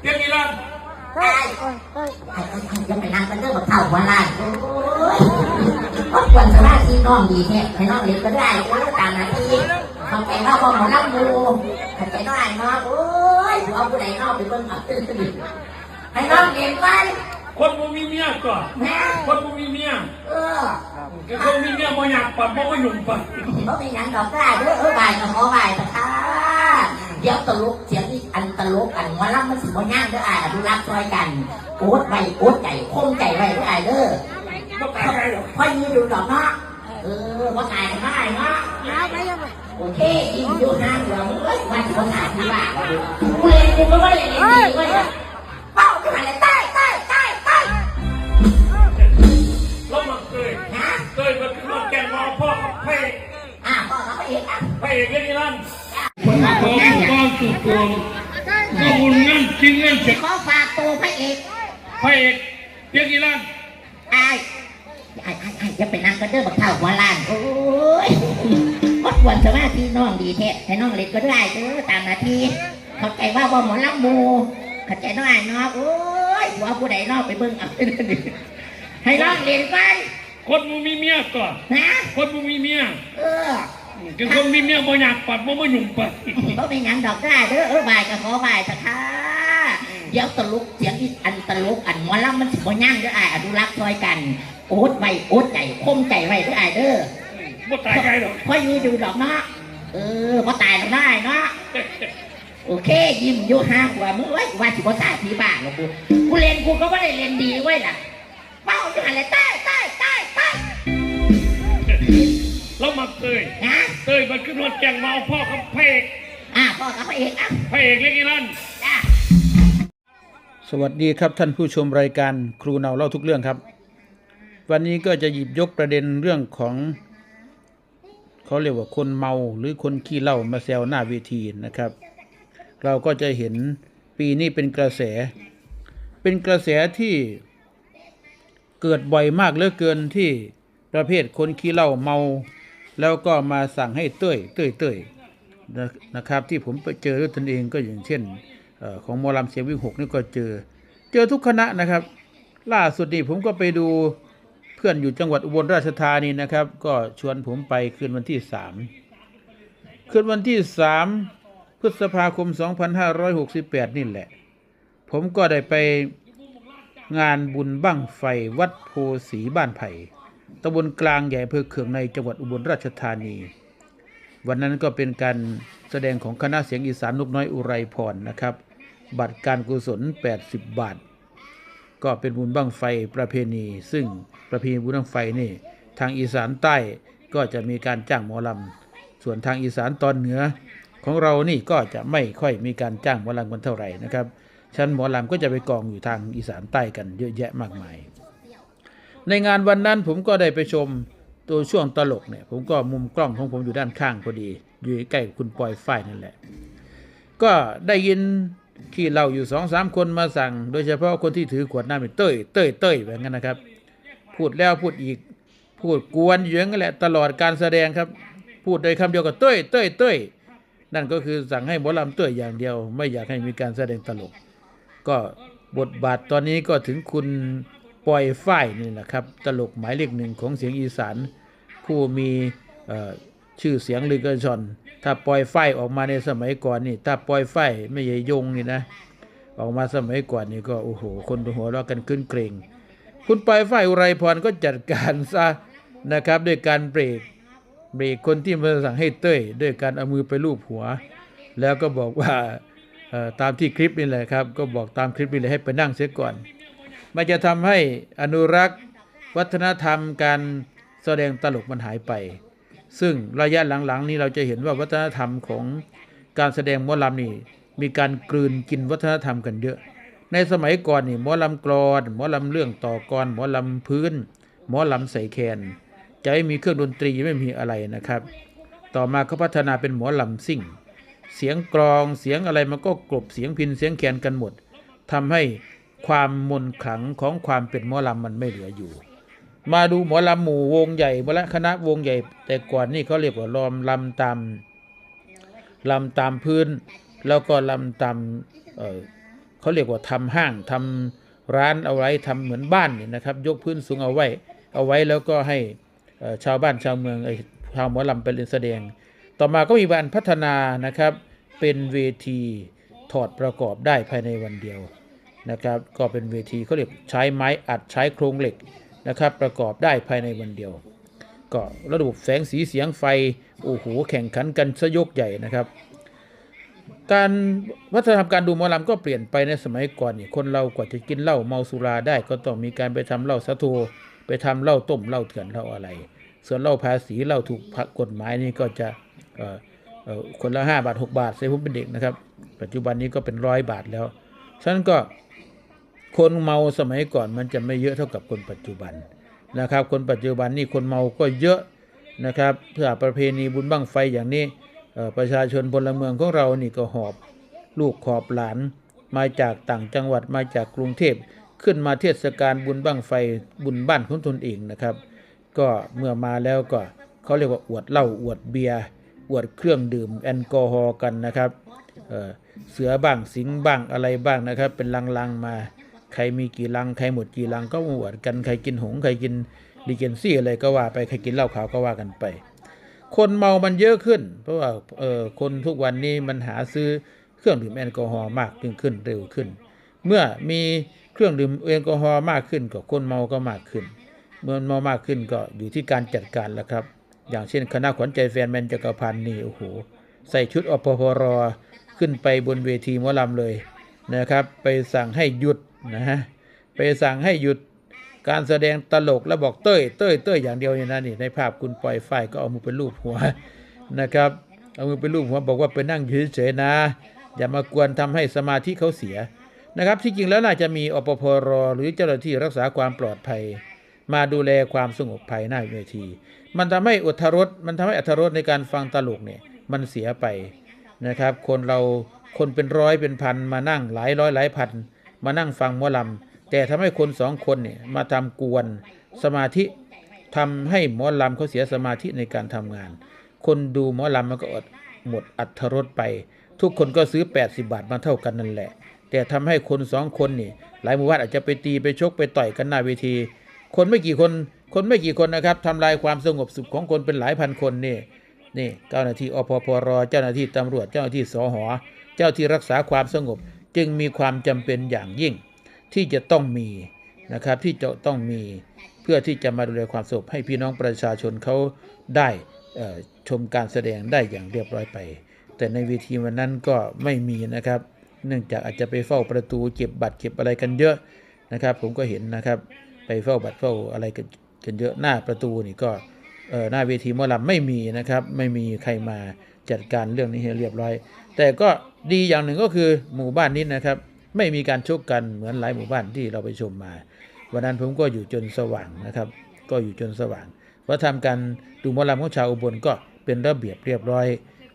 เพียงนี้ละเฮ้ยเฮ้ยเฮ้ยไอ้ไอ้ไอ้ยังไปนั่งกันเรื่องแบบเท่าหัวล้ายก็ควรสมาธิน้องดีแท้ให้น้องเรียนก็ได้โอ้ตามหน้าที่เข้าใจว่าบ่หมอลำมูเข้ใจน้อยเนาะโอ้ยเอาผู้ใดเนอกไปเบิ่งเอาให้น้องเรียนไปคนบ่มีเมียก่อนคนบ่มีเมียเออคนมีเมียบ่อยากปัดบ่มาหยุ่มปัดเขาเป็นหยังดอกกล้าเด้อเออบ่ายก็ขอบ่ายสักค่ะเดี๋ยวตลกเสียงอีกอันตลกอันหมอลำมันสิบ่ย่างเด้ออายอนุรักษ์ช่วยกันโอ๊ตไว้โอ๊ตใจคงใจไว้เด้ออายเด้อบ่ตายใจหรอกพอยืนดูดอกเนาะเออว่าตายกันได้เนาะโอเคยิงอยู่ห้างเหลืองเอ้ยวันที่เขาถ่ายที่บ้านกูเล่นกูก็ไม่ได้เล่นดีเว้ยเป้าขึ้นมาเลยใต้ใต้ใต้ใต้เรามาเคยนะเคยมาขึ้นมาแกงมาพ่อกับพระเอกอะพ่อเขาไปเองอะเพระเอกเรื่นั่น ม่ผู้กองสุดตัวก็บุญเงินจริงเงินเสร็จขอฝากตัวพระเอกพระเอกเพียงนี้ลั่นไอ้ไอ้ไอ้ไอ้จะไปนั่งกันเด้อบักเท่าหัวล้านโอ้ยก็ควรสมาธิน้องดีแท้ให้น้องเล่นก็ได้เด้อตามหน้าที่เข้าใจว่าบ่หมอลำมูเข้าใจน้อยเนาะโอ้ยหัวผู้ใดเนอกไปเบิ่งเอาให้น้องเล่นไปคนบ่มีเมียก่อนนะคนบ่มีเมียเออ แกคนมีเมียบ่อยากปัดบ่มาหยุ่มปัดเขาเป็นหยังดอกได้เด้อเออบายก็ขอบายสักค่ะเดี๋ยวตลุกเสียงอีอันตลุกอันหมอลำมันสิบ่ย่างเด้ออ้ายอนุรักษ์ช่วยกันโอ๊ตไว้โอ๊ตใจคมใจไว้เด้ออ้ายเด้อบ่ตายใจหรอกพออยู่ดูดอกเนาะเออพอตายแล้วได้เนาะโอเค ยิ้มอยู่ห้างกว่ามึงเว้ว่าสิบ่ตายที่บ้านหรอกกูกูเล่นกูก็ไม่ได้เล่นดีเว้ล่ะเป้าอยู่หันเลยต้ใต้ใต้ใต้ เรามาเคยนะเคยมาขึ้นมาแกงมาเอาพ่อกับพระเอกอะพ่อกับพระเอกอะพระเอกเรื่องนี้ลั่นจ้าสวัสดีครับท่านผู้ชมรายการครูเนาเล่าทุกเรื่องครับ วันนี้ก็จะหยิบยกประเด็นเรื่องของเขาเรียกว่าคนเมาหรือคนขี้เหล้ามาแซวหน้าเวทีนะครับ เราก็จะเห็นปีนี้เป็นกระแส เป็นกระแสที่เกิดบ่อยมากเหลือเกินที่ประเภทคนขี้เหล้าเมา แล้วก็มาสั่งให้เต้ยเต้ยเต้ยนะนะครับ ที่ผมไปเจอด้วยตนเองก็อย่างเช่นอของมอลำเสียงวิ่งหกนี่ก็เจอ เจอทุกคณะนะครับ ล่าสุดนี่ผมก็ไปดูเพื่อนอยู่จังหวัดอุบลราชธานีนะครับ ก็ชวนผมไปคืนวันที่สามคืนวันที่สามพฤษภาคม 2568 นี่แหละ ผมก็ได้ไปงานบุญบั้งไฟวัดโพสีบ้านไผ่ ตำบลกลางใหญ่อำเภอเขืองในจังหวัดอุบลราชธานี วันนั้นก็เป็นการแสดงของคณะเสียงอีสานนกน้อยอุไรพรนะครับ บัตรการกุศล 80 บาท ก็เป็นบุญบั้งไฟประเพณี ซึ่งประเพณีบุญบั้งไฟนี่ทางอีสานใต้ก็จะมีการจ้างหมอลำ ส่วนทางอีสานตอนเหนือของเรานี่ก็จะไม่ค่อยมีการจ้างหมอลำกันเท่าไหร่นะครับชั้นหมอลำก็จะไปกองอยู่ทางอีสานใต้กันเยอะแยะมากมาย ในงานวันนั้นผมก็ได้ไปชมตัวช่วงตลกเนี่ย ผมก็มุมกล้องของผมอยู่ด้านข้างพอดี อยู่ใกล้คุณปอยฝ้ายนั่นแหละ ก็ได้ยินขี้เหล่าอยู่สองสามคนมาสั่ง โดยเฉพาะคนที่ถือขวดน้ำเป็นเต้ยเต้ยเต้ยแบบนั้นนะครับ พูดแล้วพูดอีก พูดกวนอยู่อย่างนั้นแหละตลอดการแสดงครับ พูดโดยคำเดียวกับเต้ยเต้ยเต้ยนั่นก็คือสั่งให้หมอลำเต้ยอย่างเดียว ไม่อยากให้มีการแสดงตลก ก็บทบาทตอนนี้ก็ถึงคุณ ปล่อยฝ้ายนี่แหละครับ ตลกหมายเลขหนึ่งของเสียงอีสาน ผู้มีชื่อเสียงลือกระชอนถ้าปล่อยไฟออกมาในสมัยก่อนนี่ถ้าปล่อยไฟไม่ใช่ยงนี่นะออกมาสมัยก่อนนี่ก็โอ้โหคนหัวเราะกันขึ้นเกรงคุณปล่อยไฟอุไรพรก็จัดการซะนะครับด้วยการเบรกเบรกคนที่มาสั่งให้เต้ยด้วยการเอามือไปลูบหัว แล้วก็บอกว่าตามที่คลิปนี่แหละครับ ก็บอกตามคลิปนี่เลยให้ไปนั่งเสียก่อน มันจะทำให้อนุรักษ์ วัฒนธรรมการแสดงตลกมันหายไป ซึ่งระยะหลังๆ นี้เราจะเห็นว่าวัฒนธรรมของการแสดงมอลำนี่มีการกลืนกินวัฒนธรรมกันเยอะ ในสมัยก่อนนี่หมอลำกรอนหมอลำเรื่องต่อกรหมอลำพื้น หมอลำใส่แคน จะไม่มีเครื่องดนตรีไม่มีอะไรนะครับ ต่อมาเขาพัฒนาเป็นหมอลำซิ่ง เสียงกรองเสียงอะไรมันก็กลบเสียงพินเสียงแคนกันหมดทำให้ ความมนขลังของความเป็นหมอลำมันไม่เหลืออยู่ มาดูหมอลำหมู่วงใหญ่หมอลำคณะวงใหญ่ แต่ก่อนนี่เขาเรียกว่าลอมลำตามลำตามพื้น แล้วก็ลำตามเเขาเรียกว่าทำห้างทำร้านเอาไว้ทำเหมือนบ้านนี่นะครับ ยกพื้นสูงเอาไว้ เอาไว้แล้วก็ให้ชาวบ้านชาวเมืองชาวหมอลำไปเล่นแสดง ต่อมาก็มีการพัฒนานะครับเป็นเวทีถอดประกอบได้ภายในวันเดียว นะครับก็เป็นเวทีเขาเรียกใช้ไม้อัดใช้โครงเหล็กนะครับประกอบได้ภายในวันเดียว ก็ระบบแสงสีเสียงไฟโอ้โหแข่งขันกันซะยกใหญ่นะครับ การวัฒนธรรมการดูหมอลำก็เปลี่ยนไปในสมัยก่อนนี่คนเรากว่าจะกินเหล้าเมาสุราได้ก็ต้องมีการไปทำเหล้าสะทูไปทำเหล้าต้มเหล้าเถื่อนเหล้าอะไร ส่วนเหล้าภาษีเหล้าถูกกฎหมายนี่ก็จะคนละห้าบาทหกบาทใส่ผมเป็นเด็กนะครับ ปัจจุบันนี้ก็เป็นร้อยบาทแล้วฉะนั้นก็ คนเมาสมัยก่อนมันจะไม่เยอะเท่ากับคนปัจจุบันนะครับ คนปัจจุบันนี่คนเมาก็เยอะนะครับเพื่อประเพณีบุญบั้งไฟอย่างนี้ประชาชนพลเมืองของเรานี่ก็หอบลูกขอบหลานมาจากต่างจังหวัดมาจากกรุงเทพขึ้นมาเทศกาลบุญบั้งไฟบุญบ้านของตนเองนะครับ ก็เมื่อมาแล้วก็เขาเรียกว่าอวดเหล้าอวดเบียร์อวดเครื่องดื่มแอลกอฮอล์กันนะครับเเสือบ้างสิงบ้างอะไรบ้างนะครับ เป็นลังๆมา ใครมีกี่ลังใครหมดกี่ลังก็มาอวดกันใครกินหงส์ใครกินดีเจนซี่อะไรก็ว่าไปใครกินเหล้าขาวก็ว่ากันไป คนเมามันเยอะขึ้น เพราะว่าเออคนทุกวันนี้มันหาซื้อเครื่องดื่มแอลกอฮอล์มากขึ้นขึ้นเร็วขึ้น เมื่อมีเครื่องดื่มแอลกอฮอล์มากขึ้นก็คนเมาก็มากขึ้น เมื่อเมามากขึ้นก็อยู่ที่การจัดการแล้วครับ อย่างเช่นคณะขวัญใจแฟนแมนจักรพันธ์นี่โอ้โหใส่ชุดอปพรขึ้นไปบนเวทีมอลำเลยนะครับ ไปสั่งให้หยุด นะฮะไปสั่งให้หยุดการแสดงตลกแล้วบอกเต้ยเต้ยเต้ยอย่างเดียวเนี่ยนะนี่ในภาพคุณปล่อยไฟก็เอามือไปลูบหัวนะครับ เอามือไปลูบหัวบอกว่าไปนั่งอยู่เฉยๆนะ อย่ามากวนทำให้สมาธิเขาเสียนะครับที่จริงแล้วน่าจะมีอปพรหรือเจ้าหน้าที่รักษาความปลอดภัย มาดูแลความสงบภายหน้าเวที มันทำให้อดทรสมันทำให้อรรถรสในการฟังตลกเนี่ยมันเสียไปนะครับ คนเราคนเป็นร้อยเป็นพันมานั่งหลายร้อยหลายพัน มานั่งฟังหมอลำแต่ทำให้คนสองคนเนี่ยมาทำกวนสมาธิทำให้หมอลำเขาเสียสมาธิในการทำงาน คนดูหมอลำมันก็อดหมดอัตรสไป ทุกคนก็ซื้อ 80 บาทมาเท่ากันนั่นแหละ แต่ทำให้คนสองคนนี่หลายหมู่บ้านอาจจะไปตีไปชกไปต่อยกันหน้าเวที คนไม่กี่คนคนไม่กี่คนนะครับทำลายความสงบสุขของคนเป็นหลายพันคนนี่นี่เจ้าหน้าที่อพพรเจ้าหน้าที่ตำรวจเจ้าหน้าที่สหเจ้าที่รักษาความสงบ จึงมีความจำเป็นอย่างยิ่งที่จะต้องมีนะครับที่จะต้องมีเพื่อที่จะมาดูแลความสงบให้พี่น้องประชาชนเขาได้ชมการแสดงได้อย่างเรียบร้อยไป แต่ในเวทีวันนั้นก็ไม่มีนะครับ เนื่องจากอาจจะไปเฝ้าประตูเก็บบัตรเก็บอะไรกันเยอะนะครับ ผมก็เห็นนะครับไปเฝ้าบัตรเฝ้าอะไรกันเยอะหน้าประตูนี่ก็ หน้าเวทีมอลำไม่มีนะครับ ไม่มีใครมาจัดการเรื่องนี้ให้เรียบร้อย แต่ก็ดีอย่างหนึ่งก็คือหมู่บ้านนี้นะครับ ไม่มีการชกกันเหมือนหลายหมู่บ้านที่เราไปชมมา วันนั้นผมก็อยู่จนสว่างนะครับ ก็อยู่จนสว่างเพราะทำการดูมอลำของชาวอุบลก็เป็นระเบียบเรียบร้อย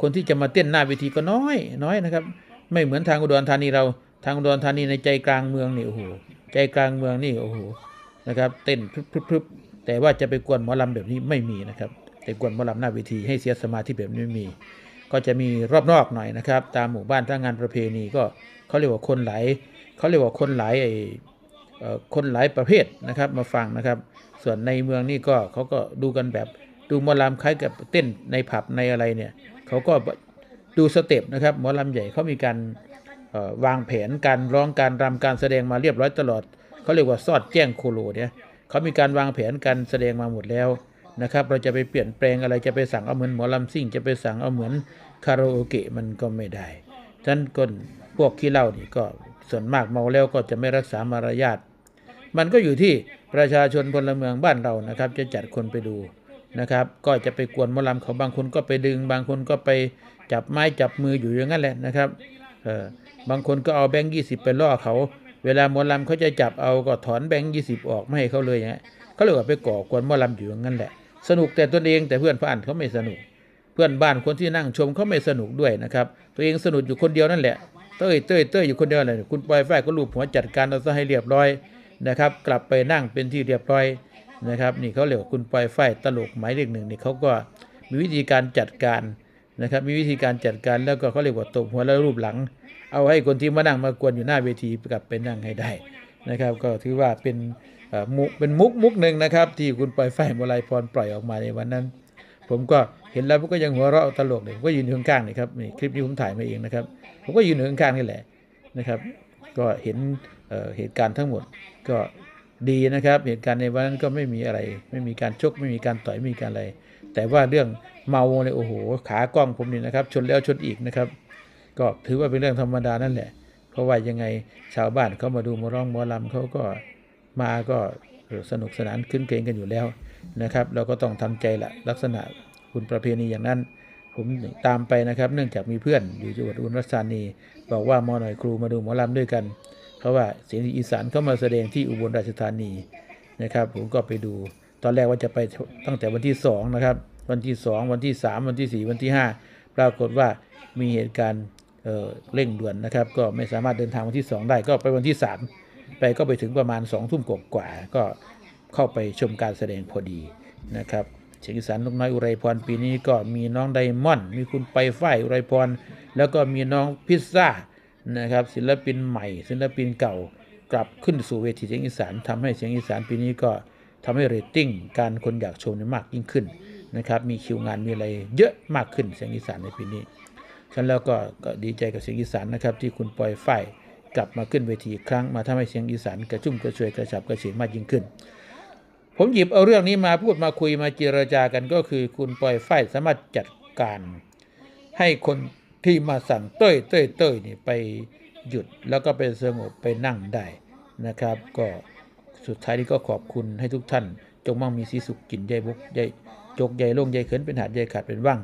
คนที่จะมาเต้นหน้าเวทีก็น้อยน้อยนะครับ ไม่เหมือนทางอุดรธานีเราทางอุดรธานีในใจกลางเมืองนี่โอ้โหใจกลางเมืองนี่โอ้โหนะครับ เต้นพรึบ แต่ว่าจะไปกวนหมอลำแบบนี้ไม่มีนะครับ แต่กวนหมอลำหน้าเวทีให้เสียสมาธิแบบนี้ไม่มี ก็จะมีรอบนอกหน่อยนะครับ ตามหมู่บ้านถ้างานประเพณีก็เขาเรียกว่าคนหลายเขาเรียกว่าคนหลายไอ้คนหลายประเภทนะครับมาฟังนะครับ ส่วนในเมืองนี่ก็เขาก็ดูกันแบบดูหมอลำคล้ายกับเต้นในผับในอะไรเนี่ยเขาก็ดูสเต็ปนะครับหมอลำใหญ่เขามีการวางแผนการร้องการรำการแสดงมาเรียบร้อยตลอดเขาเรียกว่าซอดแจ้งโคโลเนี่ย เขามีการวางแผนการแสดงมาหมดแล้วนะครับ เราจะไปเปลี่ยนแปลงอะไรจะไปสั่งเอาเหมือนหมอลำซิ่ง จะไปสั่งเอาเหมือนคาราโอเกะมันก็ไม่ได้ฉะนั้นก็พวกขี้เหล้านี่ก็ส่วนมากเมาแล้วก็จะไม่รักษามารยาทมันก็อยู่ที่ประชาชนพลเมืองบ้านเรานะครับ จะจัดคนไปดูนะครับ ก็จะไปกวนหมอลำเขาบางคนก็ไปดึง บางคนก็ไปจับไม้จับมืออยู่อย่างนั้นแหละนะครับเออบางคนก็เอาแบงค์ยี่สิบไปล่อเขา เวลาหมอลำเขาจะจับเอาก็ถอนแบงค์ยี่สิบออกไม่ให้เขาเลยอย่างเงี้ยเขาเลยว่าไปก่อกวนหมอลำอยู่อย่างนั้นแหละ สนุกแต่ตนเองแต่เพื่อนผ่านเขาไม่สนุก เพื่อนบ้านคนที่นั่งชมเขาไม่สนุกด้วยนะครับ ตัวเองสนุกอยู่คนเดียวนั่นแหละ เต้ยเต้ยเต้ยอยู่คนเดียวเลยคุณปล่อยไฟก็ลูบหัวจัดการเอาซะให้เรียบร้อยนะครับ กลับไปนั่งเป็นที่เรียบร้อยนะครับ นี่เขาเรียกคุณปล่อยไฟตลกหมายเลขหนึ่งนี่เขาก็มีวิธีการจัดการนะครับ มีวิธีการจัดการแล้วก็เขาเรียกว่าตบหัวแล้วรูปหลัง เอาให้คนที่มานั่งมากวนอยู่หน้าเวทีกลับไปนั่งให้ได้นะครับ ก็ถือว่าเป็นมุกเป็นมุกมุกหนึ่งนะครับ ที่คุณปล่อยไฟมลายพรปล่อยออกมาในวันนั้น ผมก็เห็นแล้วผมก็ยังหัวเราะตลกเลยผมก็ยืนอยู่ข้างๆนี่ครับนี่คลิปนี้ผมถ่ายมาเองนะครับ ผมก็ยืนอยู่ข้างๆนี่แหละนะครับ ก็เห็นเเหตุการณ์ทั้งหมดก็ดีนะครับ เหตุการณ์ในวันนั้นก็ไม่มีอะไร ไม่มีการชกไม่มีการต่อยไม่มีการอะไร แต่ว่าเรื่องเมาเนี่ยโอ้โหขากล้องผมนี่นะครับ ชนแล้วชนอีกนะครับ ก็ถือว่าเป็นเรื่องธรรมดานั่นแหละ เพราะว่ายังไงชาวบ้านเขามาดูมร้องมอลำเขาก็มาก็สนุกสนานขึ้นเกรงกันอยู่แล้วนะครับ เราก็ต้องทำใจละลักษณะคุณประเพณีอย่างนั้น ผมตามไปนะครับ เนื่องจากมีเพื่อนอยู่จังหวัดอุบลราชธานี บอกว่ามอหน่อยครูมาดูหมอลำด้วยกัน เพราะว่าเสียงอีสานเข้ามาแสดงที่อุบลราชธานีนะครับ ผมก็ไปดูตอนแรกว่าจะไปตั้งแต่วันที่สองนะครับวันที่สองวันที่สามวันที่สี่วันที่ห้าปรากฏว่ามีเหตุการณ์ เเร่งด่วนนะครับ ก็ไม่สามารถเดินทางวันที่สองได้ก็ไปวันที่สามไปก็ไปถึงประมาณสองทุ่มกว่าก็เข้าไปชมการแสดงพอดีนะครับเสียงอีสานนกน้อยอุไรพรปีนี้ก็มีน้องไดมอนด์มีคุณไปฝ้ายอุไรพรแล้วก็มีน้องพิซซ่านะครับศิลปินใหม่ ศิลปินเก่ากลับขึ้นสู่เวทีเสียงอีสานทำให้เสียงอีสานปีนี้ก็ทำให้เรตติ้งการคนอยากชมนี่มากยิ่งขึ้นนะครับมีคิวงานมีอะไรเยอะมากขึ้นเสียงอีสานในปีนี้ ฉันแล้วก็ก็ดีใจกับเสียงอีสานนะครับ ที่คุณปลอยฝ้ายกลับมาขึ้นเวทีอีกครั้งมาทำให้เสียงอีสานกระชุ่มกระชวยกระฉับกระเฉงมากยิ่งขึ้น ผมหยิบเอาเรื่องนี้มาพูดมาคุยมาเจรจากันก็คือ คุณปลอยฝ้ายสามารถจัดการให้คนที่มาสั่งเต้ยเต้ยเต้ยนี่ไปหยุดแล้วก็ไปสงบไปนั่งได้นะครับ ก็สุดท้ายนี้ก็ขอบคุณให้ทุกท่าน จงมั่งมีสีสุขกินใยบุกใยจกใยลงใยเขินเป็นหาดใยขาดเป็นว่าง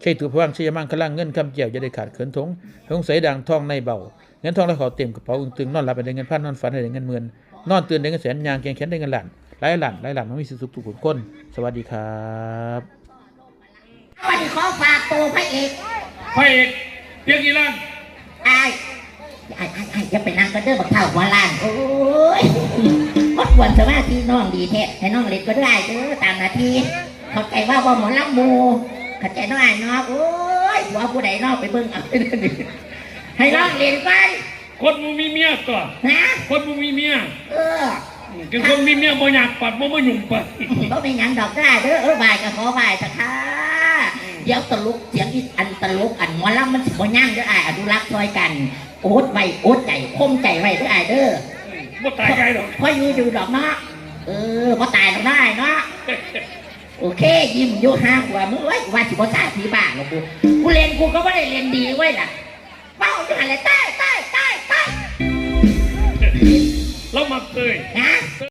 ใช่ถือพว่างใช่ยมั่งขลังเงินคำเจียวจะได้ขาดเขินทงทงใสดังทองในเบาเงินทองแล้วขอเต็มกระเป๋าอึงตึงนอนหลับไปได้เงินพันนอนฝันได้เงินหมื่นนอนตื่นได้เงินแสนยางแกงแขนได้เงินล้านหลายล้านหลายล้านมันมีสีสุขทุกคนคนสวัสดีครับวันนี้ขอฝากตัวพระเอกพระเอกเปียกอีลันไอ้ไอ้ไอ้ไอ้จะไปนั่งกันเด้อบักเท่าหัวล้านโอ้ย มดวนสมาธิน้องดีแท้ให้น้องเล็กก็ได้เด้อตามหนาทีเข้าใจว่าว่าหมอลำหมูเข้าใจน้องไอ้น้องโอ้ยหัวผู้ใดน้องไปเบิ่งเอาเด้อดิให้น้องเรียนไปคนมึงมีเมียก่อนนะคนมึงมีเมียเออคือคนมีเมียบ่อยากปัดบ่บ่หยุ่งปัดบ่เป็นหยังดอกได้เด้อเออบายก็ขอบายสักค่ะเดี๋ยวตลกเสียงอีอันตลกอันหมอลำมันสิบ่ยั่งเด้ออ้ายอนุรักษ์ซอยกันโอดไว้โอดใจคมใจไว้เด้ออ้ายเด้อ บ่ตายใจหรอกพออยู่อยู่ดอกเนาะเออบ่ตายดอกได้เนาะโอเคยิ้มอยู่ห้าหัวมึงเอ้ยว่าสิบ่ตายผีบ้าหรอกกูกูเรียนกูก็ไม่ได้เรียนดีไว้ยล่ะเป้าอยู่หันเลยใต้ใต้ใต้ใต้เรามาเตยนะ